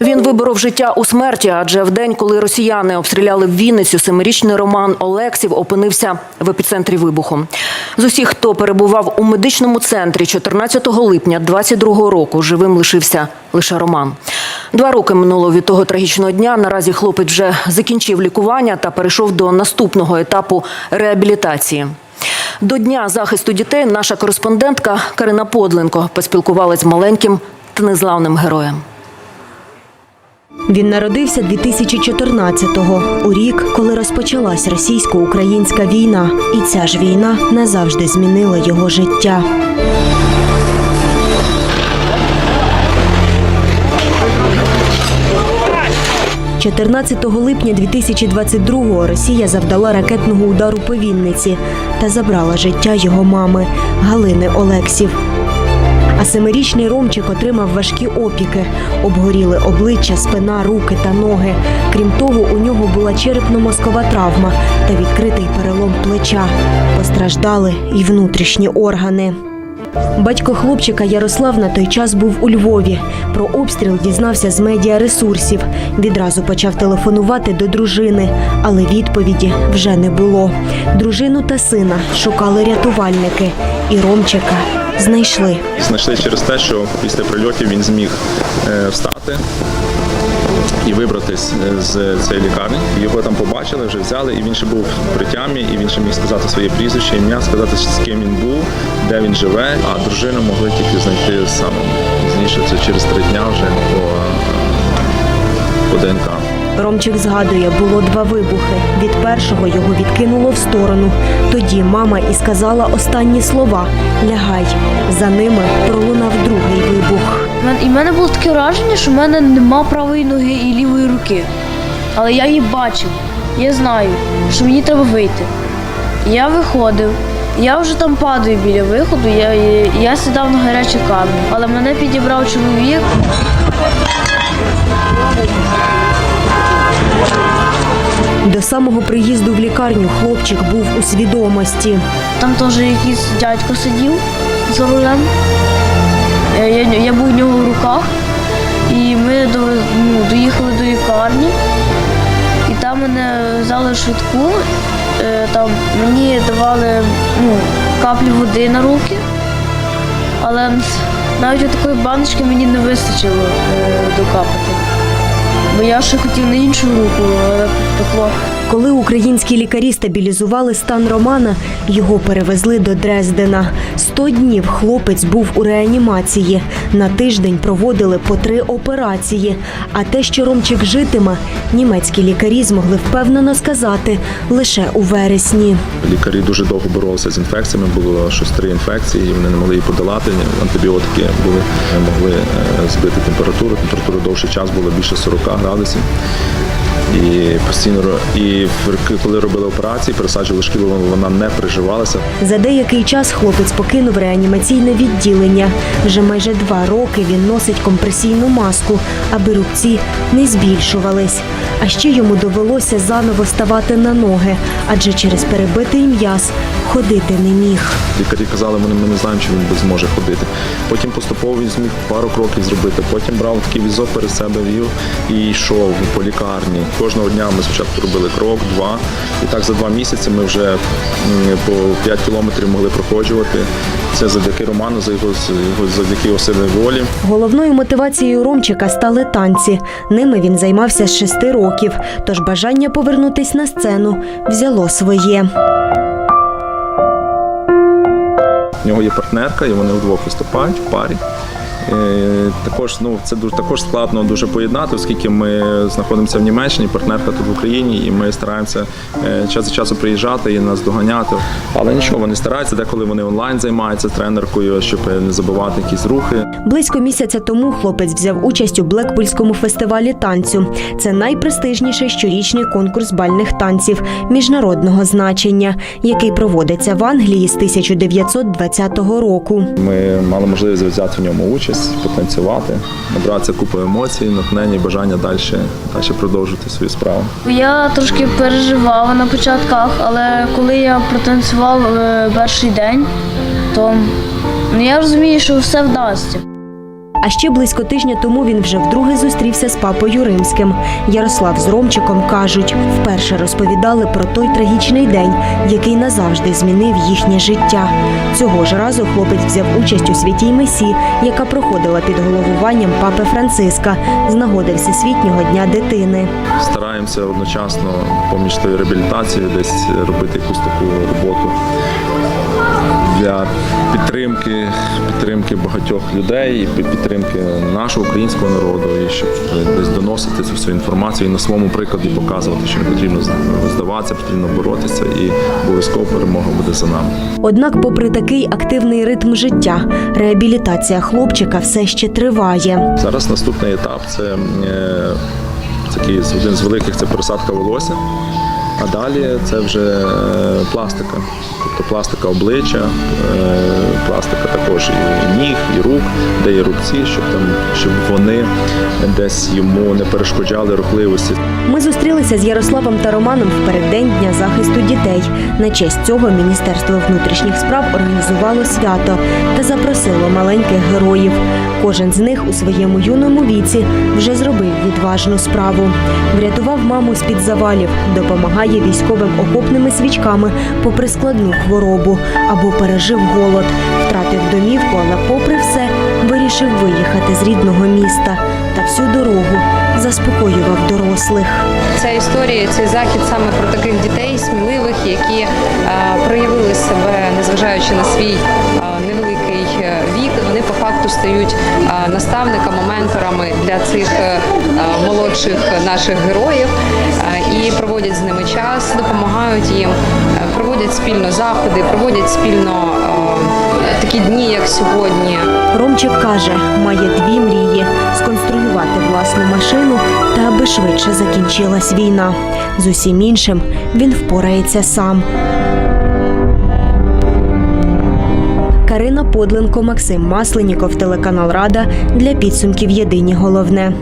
Він виборов життя у смерті, адже в день, коли росіяни обстріляли в Вінницю, семирічний Роман Олексів опинився в епіцентрі вибуху. З усіх, хто перебував у медичному центрі 14 липня 22 року, живим лишився лише Роман. Два роки минуло від того трагічного дня. Наразі хлопець вже закінчив лікування та перейшов до наступного етапу реабілітації. До дня захисту дітей наша кореспондентка Карина Подленко поспілкувалась з маленьким та незламним героєм. Він народився 2014-го, у рік, коли розпочалась російсько-українська війна, і ця ж війна назавжди змінила його життя. – 14 липня 2022-го Росія завдала ракетного удару по Вінниці та забрала життя його мами Галини Олексів. А семирічний Ромчик отримав важкі опіки, обгоріли обличчя, спина, руки та ноги. Крім того, у нього була черепно-мозкова травма та відкритий перелом плеча. Постраждали і внутрішні органи. Батько хлопчика Ярослав на той час був у Львові. Про обстріл дізнався з медіаресурсів. Відразу почав телефонувати до дружини, але відповіді вже не було. Дружину та сина шукали рятувальники, і Ромчика знайшли. Знайшли через те, що після прильотів він зміг е, встати вибратись е, з цієї лікарні. Його там побачили, вже взяли, і він ще був при тямі, і він ще міг сказати своє прізвище, ім'я, сказати, з ким він був, де він живе. А дружину могли тільки знайти саме пізніше, це через три дня вже по, по ДНК. Ромчик згадує, було два вибухи. Від першого його відкинуло в сторону. Тоді мама і сказала останні слова Лягай. За ними пролунав другий вибух. І в мене було таке враження, що в мене нема правої ноги і лівої руки. Але я її бачив. Я знаю, що мені треба вийти. Я виходив. Я вже там падаю біля виходу, я, я сідав на гарячий камінь. Але мене підібрав чоловік. До самого приїзду в лікарню хлопчик був у свідомості. Там теж якийсь дядько сидів за рулем. Е, Я, я був у нього в руках. І ми ну, доїхали до лікарні. І там мене взяли швидку. Е, Там мені давали ну, каплі води на руки. Але навіть такої баночки мені не вистачило е, докапати. Бо я ще хотів на іншу руку, але пекло. Коли українські лікарі стабілізували стан Романа, його перевезли до Дрездена. Сто днів хлопець був у реанімації. На тиждень проводили по три операції. А те, що Ромчик житиме, німецькі лікарі змогли впевнено сказати лише у вересні. Лікарі дуже довго боролися з інфекціями, було щось три інфекції, вони не могли її подолати. Антибіотики були, не могли е, збити температуру. Температура довший час була більше 40 градусів. І постійно і коли робили операції, пересаджували шкіру, вона не приживалася. За деякий час хлопець покинув реанімаційне відділення. Вже майже два роки він носить компресійну маску, аби рубці не збільшувались. А ще йому довелося заново ставати на ноги, адже через перебитий м'яз ходити не міг. Лікарі казали, ми не знаємо, чи він зможе ходити. Потім поступово він зміг пару кроків зробити. Потім брав такий візок перед себе вів і йшов по лікарні. Кожного дня ми спочатку робили крок, два. І так за два місяці ми вже по 5 кілометрів могли проходжувати. Це завдяки Роману, за його, його завдяки його сильної волі. Головною мотивацією Ромчика стали танці. Ними він займався з шести років, тож бажання повернутись на сцену взяло своє. В нього є партнерка, і вони вдвох виступають в парі. Е, Також ну це дуже також складно дуже поєднати, оскільки ми знаходимося в Німеччині, партнерка тут в Україні, і ми стараємося е, час від часу приїжджати і нас доганяти. Але нічого, вони стараються, деколи вони онлайн займаються тренеркою, щоб не забувати якісь рухи. Близько місяця тому хлопець взяв участь у Блекпульському фестивалі танцю. Це найпрестижніший щорічний конкурс бальних танців міжнародного значення, який проводиться в Англії з 1920 року. Ми мали можливість взяти в ньому участь, потанцювати, набратися купу емоцій, натхнення бажання далі, далі продовжувати свою справу. Я трошки переживала на початках, але коли я протанцював е, перший день, то ну, я розумію, що все вдасться. А ще близько тижня тому він вже вдруге зустрівся з папою римським. Ярослав з Ромчиком кажуть, вперше розповідали про той трагічний день, який назавжди змінив їхнє життя. Цього ж разу хлопець взяв участь у святій месі, яка проходила під головуванням папи Франциска з нагоди Всесвітнього дня дитини. Стараємося одночасно поміж тою реабілітацією десь робити якусь таку роботу для підтримки, підтримки багатьох людей, і підтримки нашого українського народу, і щоб десь доносити цю всю інформацію і на своєму прикладі показувати, що не потрібно здаватися, потрібно боротися, і обов'язково перемога буде за нами. Однак, попри такий активний ритм життя, реабілітація хлопчика все ще триває. Зараз наступний етап це е, такий один з великих це пересадка волосся, а далі це вже е, пластика. Тобто пластика обличчя, е, пластика також і ніг, і рук, де є рубці, щоб там щоб вони десь йому не перешкоджали рухливості. Ми зустрілися з Ярославом та Романом в переддень Дня захисту дітей. На честь цього Міністерство внутрішніх справ організувало свято та запросило маленьких героїв. Кожен з них у своєму юному віці вже зробив відважну справу. Врятував маму з-під завалів, допомагає військовим окопними свічками попри складну хворобу або пережив голод, втратив домівку, але попри все вирішив виїхати з рідного міста та всю дорогу заспокоював дорослих. Ця історія, цей захід саме про таких дітей сміливих, які е, проявили себе, незважаючи на свій факту стають наставниками, менторами для цих е, е, молодших наших героїв і проводять з ними час, допомагають їм, е, проводять спільно заходи, проводять спільно такі дні, як сьогодні. Ромчик каже, має дві мрії: сконструювати власну машину та аби швидше закінчилась війна. З усім іншим він впорається сам. Карина Подленко, Максим Масленіков, телеканал Рада для підсумків Єдині головне.